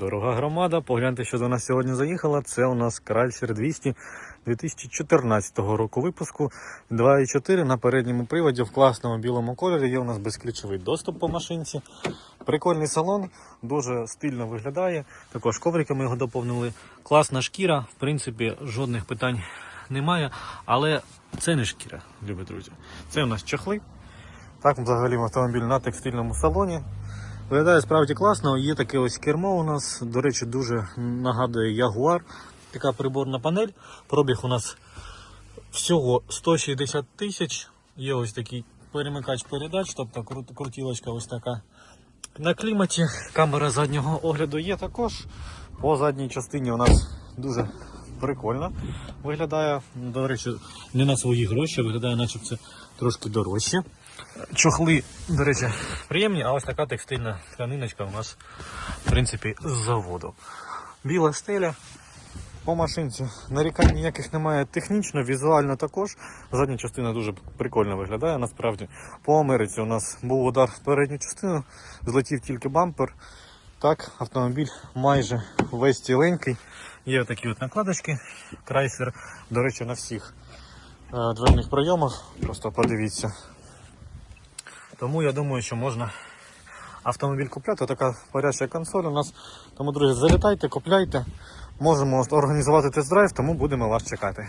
Дорога громада, погляньте, що до нас сьогодні заїхала. Це у нас Кральсер 200 2014 року випуску 2.4 на передньому приводі в класному білому кольорі. Є у нас безключовий доступ по машинці. Прикольний салон, дуже стильно виглядає. Також ковриками його доповнили. Класна шкіра, в принципі, жодних питань немає. Але це не шкіра, любі друзі. Це у нас чохли. Так, взагалі автомобіль на текстильному салоні. Виглядає справді класно. Є таке ось кермо у нас. До речі, дуже нагадує Jaguar. Така приборна панель. Пробіг у нас всього 160 тисяч. Є ось такий перемикач передач, тобто крут- крутілочка ось така. На кліматі камера заднього огляду є також. По задній частині у нас дуже прикольно виглядає. До речі, не на свої гроші, виглядає, наче це трошки дорожче. Чохли, до речі, приємні, а ось така текстильна тканиночка у нас, в принципі, з заводу. Біла стеля. По машинці нарікань ніяких немає технічно, візуально також. Задня частина дуже прикольно виглядає насправді. По Америці у нас був удар в передню частину, злетів тільки бампер. Так, автомобіль майже весь ціленький. Є такі от накладочки. Крайслер, до речі, на всіх е, дверних прийомах. Просто подивіться. Тому я думаю, що можна автомобіль купляти. Така паряща консоль у нас. Тому, друзі, залітайте, купляйте. Можемо організувати тест-драйв, тому будемо вас чекати.